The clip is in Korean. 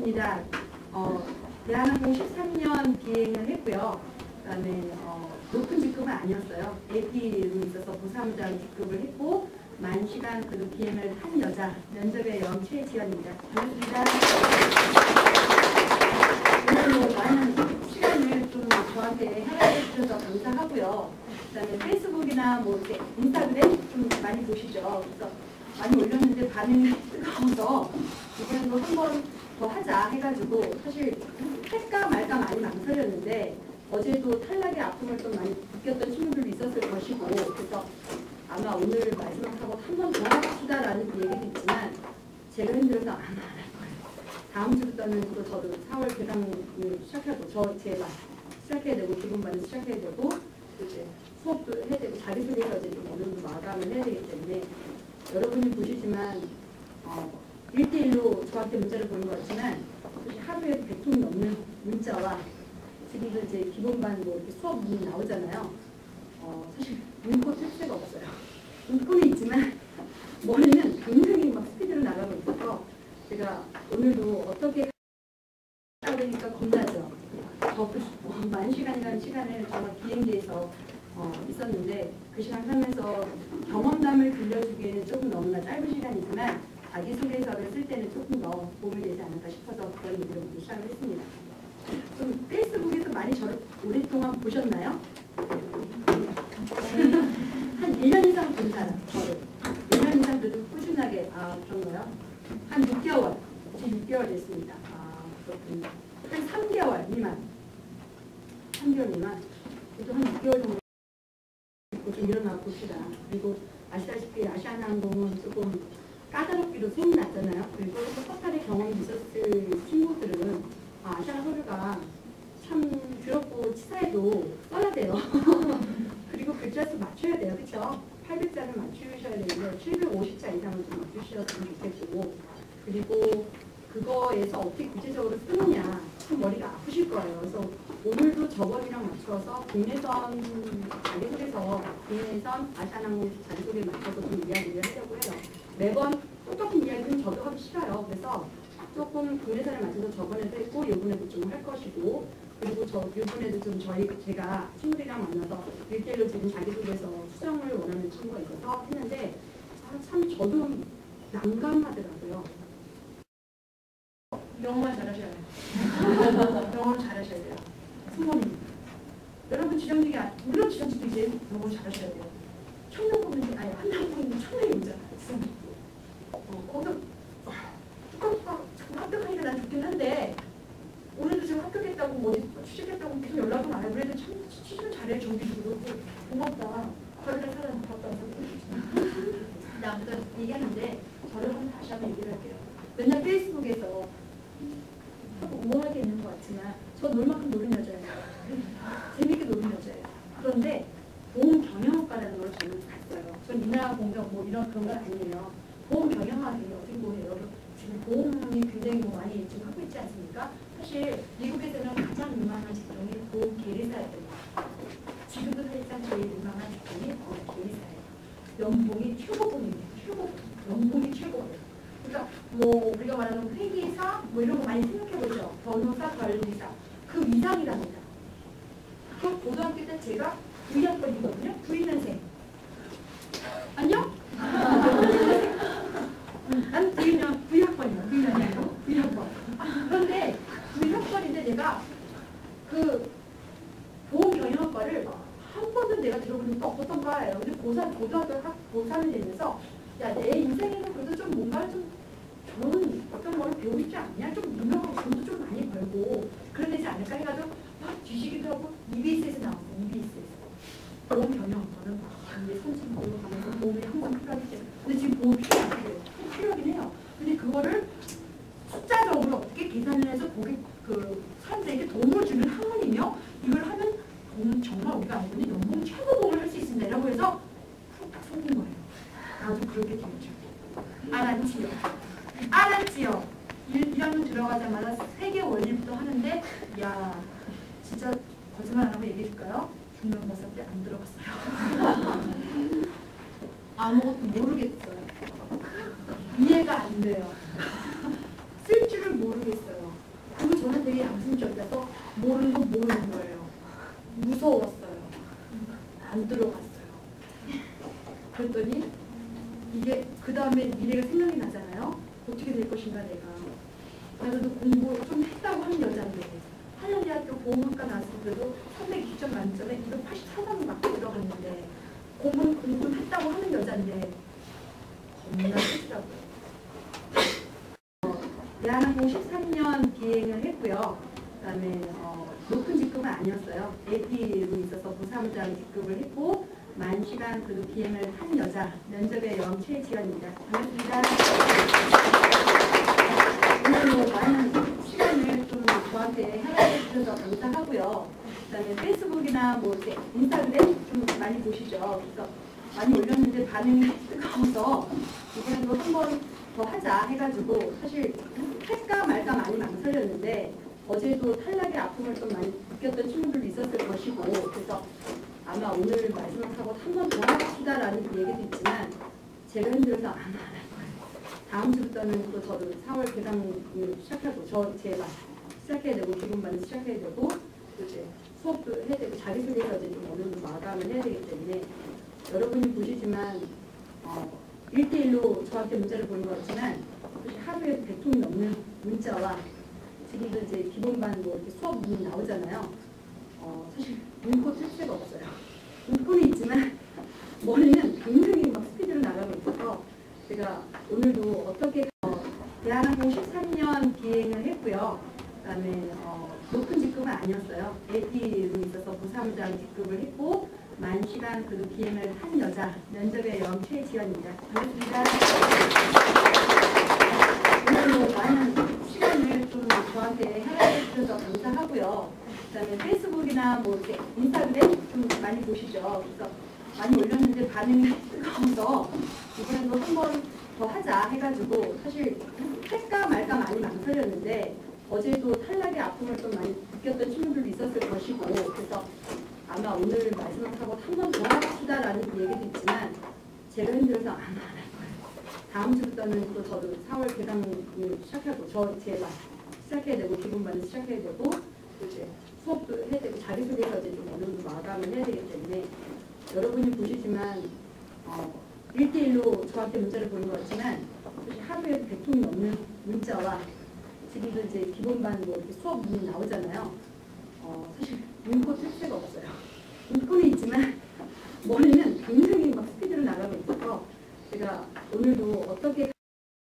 반갑습니다. 어, 대한항공 13년 비행을 했고요. 그다음에 어, 높은 직급은 아니었어요. AP로 있어서 부사무장 직급을 했고 만 시간 그래도 비행을 한 여자 면접의 영 최지연입니다. 반갑습니다. 오늘 뭐 많은 시간을 좀 저한테 허락해 주셔서 감사하고요. 그다음에 페이스북이나 뭐 이렇게 인스타그램 좀 많이 보시죠. 그래서 많이 올렸는데 반응이 뜨거워서 이번에도 한번 더 하자 해가지고 사실 할까 말까 많이 망설였는데 어제도 탈락의 아픔을 좀 많이 느꼈던 친구들도 있었을 것이고 그래서 아마 오늘 마지막하고 한 번 더 합시다라는 얘기도 있지만 제가 힘들어서 아마 안 할 거예요. 다음 주부터는 또 저도 4월 개강을 시작하고 저 제가 시작해야 되고 기본반을 시작해야 되고 또 이제 수업도 해야 되고 자기소개서 이제 좀 어느 정도 마감을 해야 되기 때문에 여러분이 보시지만 어, 1대1로 저한테 문자를 보는 것 같지만 하루에 100통이 넘는 문자와 지금도 이제 기본반 뭐 수업 문이 나오잖아요. 어, 사실 문고 쓸 새가 없어요. 문고는 있지만 머리는 굉장히 막 스피드로 나가고 있어서 제가 오늘도 어떻게 하다 보니까 겁나죠. 저만 시간이라는 시간을 정말 비행기에서 어, 있었는데 그 시간 하면서 경험담을 들려주기에는 조금 너무나 짧은 시간이지만 자기소개서를 쓸 때는 조금 더 도움이 되지 않을까 싶어서 그런 얘기를 먼저 시작을 했습니다. 좀 페이스북에서 많이 저를 오랫동안 보셨나요? 한 1년 이상 본 사람, 저를. 1년 이상 그래도 꾸준하게, 아, 그런가요? 한 6개월, 지금 6개월 됐습니다. 아, 그렇군요. 한 3개월 미만. 3개월 미만. 그래도 한 6개월 정도 좀 일어나 봅시다. 그리고 아시다시피 아시아나 항공은 조금 까다롭기도 소문 났잖아요. 그리고 또 커탈의 경험이 있었을 친구들은 아, 아시아나 서류가 참 두렵고 치사해도 써야 돼요. 그리고 글자 수 맞춰야 돼요. 그렇죠? 800자를 맞추셔야 되는데 750자 이상은 좀 맞추셨으면 좋겠고 그리고 그거에서 어떻게 구체적으로 쓰느냐 참 머리가 아프실 거예요. 그래서 오늘도 저번이랑 맞춰서 국내선 자기소개서 국내선 아시아나항공 자기소개 맞춰서 좀 이야기를 하려고 해요. 매번 이야기는 저도 하기 싫어요. 그래서 조금 국내선에 맞춰서 저번에도 했고 이번에도 좀 할 것이고 그리고 저 이번에도 좀 저희 제가 친구들이랑 만나서 일대일로 지금 자기소개서 수정을 원하는 친구가 있어서 했는데 아, 참 저도 난감하더라고요. 영어만 잘하셔야 돼요. 영어를 잘하셔야 돼요. 부모님. 여러분 지정직이 물론 지정직도 이제 영어를 잘하셔야 돼요. 청년 보면 아니 한남 보면 청년이 오잖아. 어, 거기서 뚜껑뚜껑 합격하니까 난 좋긴 한데 오늘도 지금 합격했다고 뭐 취직했다고 계속 연락은 안 해. 그래도 참 취직은 잘해 정기적으로 고맙다. 거기다 사람 바빴다. 근데 아무튼 얘기하는데 저를 한번 다시 한번 얘기를 할게요. 맨날 페이스북에서 우아하게 있는 것 같지만 저 놀만큼 노는 여자예요. 재밌게 노는 여자예요. 그런데 보험 경영학과라는 걸 저는 갔어요. 전 인하 공정 뭐 이런 그런 건 아니에요. 보험 경영학이 어떻게 보세요? 지금 보험이 굉장히 뭐 많이 지금 하고 있지 않습니까? 사실 미국에서는 가장 유망한 직종이 보험 계리사예요. 지금도 사실상 제일 유망한 직종이 보험 계리사예요. 연봉이 최고봉입니다. 최고 연봉이 최고예요. 그러니까 뭐 우리가 말하는 회계사 뭐 이런 거 많이 생각해보죠. 변호사, 관리사 그 이상이랍니다. 그 고등학교 때 제가 9학번이거든요. 92년생. 안녕? 난 9학년, 9학번이야. 9학년이고 9학번. 그런데 9학번인데 내가 그 보험 경영학과를 한 번도 내가 들어본 적 없었던 과예요. 근데 고3, 고등학교 학, 고3이 되면서 야, 내 인생에는 그래도 좀 뭔가 좀 좋은 어떤 걸 배우고 있지 않냐? 좀 유명하고 돈도 좀 많이 벌고 그래야 되지 않을까 해가지고 막 뒤지기도 하고 EBS에서 나왔어, EBS에서. 보험 경영학과는 막 이제 선진보험을 가면서 보험이 항상 필요하겠지. 근데 지금 보험 필요하긴 필요하긴 해요. 근데 그거를 숫자적으로 어떻게 계산을 해서 고객 그 사람들에게 도움을 주는 학문이며 이걸 하면 돈 정말 우리가 알고 있는 연봉 최고봉을 할 수 있습니다라고 해서 푹 속은 거예요. 나도 그렇게 되었죠. 알았지요. 알았지요. 1, 1학년 들어가자마자 세계 원리부터 하는데 야 진짜 거짓말 안 하고 얘기해 줄까요? 중간고사 때 안 들어갔어요. 아무것도 모르겠어요. 이해가 안 돼요. 쓸 줄을 모르겠어요. 오는 거예요. 무서웠어요. 안 들어갔어요. 그랬더니 이게 그 다음에 미래가 생각이 나잖아요. 어떻게 될 것인가 내가. 그래도 공부 좀 했다고 하는 여자인데 한양대학교 보험학과 나왔을 때도 320점 만점에 284점 맞고 들어갔는데 공부는 공부 좀 했다고 하는 여자인데 겁나 싫더라고요. 대한항공 13년 비행을 했고요. 그다음에 어, 높은 직급은 아니었어요. AP로 있어서 부사무장 직급을 했고 만 시간 그도 비행을 한 여자 면접의 영 최지연입니다. 반갑습니다. 오늘 뭐 많은 시간을 좀 저한테 허락해 주셔서 감사하고요. 그다음에 뭐 이렇게 인스타그램 좀 많이 보시죠. 그래서 많이 올렸는데 반응이 뜨거워서 이번에도 한 번 더 하자 해가지고 사실 할까 말까 많이 망설였는데 어제도 탈락의 아픔을 좀 많이 느꼈던 친구들도 있었을 것이고 그래서 아마 오늘 마지막 하고 한 번 더 합시다라는 얘기도 있지만 제가 힘들어서 아마 안 할 거예요. 다음 주부터는 또 저도 4월 개강을 시작하고 저 제가 시작해야 되고 기본 반을 시작해야 되고 또 이제 수업도 해야 되고 자기소개서 이제 좀 어느 정도 마감을 해야 되기 때문에 여러분이 보시지만 어, 1대1로 저한테 문자를 보는 것 같지만 하루에 100통이 넘는 문자와 지금도 이제 기본반 뭐 이렇게 수업 문이 나오잖아요. 어, 사실 눈코 뜰 새가 없어요. 눈코는 있지만 머리는 굉장히 막 스피드로 나가고 있어서 제가 오늘도 어떻게 어, 대한항공 13년 비행을 했고요. 그다음에 어, 직급은 아니었어요. AP로 있어서 부사무장 직급을 했고 만 시간 그도 비행을 한 여자 면접의 영 최지연입니다. 반갑습니다. 오늘 뭐 많은 시간을 좀 저한테 허락해 주셔서 감사하고요. 그다음에 페이스북이나 뭐 인스타그램 좀 많이 보시죠. 그래서 많이 올렸는데 반응이 뜨거워서 이번에도 한 번 더 하자 해가지고 사실 할까 말까 많이 망설였는데 어제도 탈락의 아픔을 좀 많이 느꼈던 친구들도 있었을 것이고 그래서 아마 오늘 마지막하고 한 번 더 합시다라는 얘기도 있지만 제가 힘들어서 아마 안 할 거예요. 다음 주부터는 또 저도 4월 개강을 시작하고 저 제가 시작해야 되고 기본반을 시작해야 되고 또 이제 수업도 해야 되고 자기소개서 이제 좀 어느 정도 마감을 해야 되기 때문에 여러분이 보시지만 어, 1대1로 저한테 문자를 보는 것 같지만 사실 하루에 100통이 넘는 문자와 지금도 이제 기본반 뭐 이렇게 수업 문이 나오잖아요. 어, 사실 뜰 새가 없어요. 눈코는 있지만 머리는 굉장히 막 스피드로 나가고 있어서 제가 오늘도 어떻게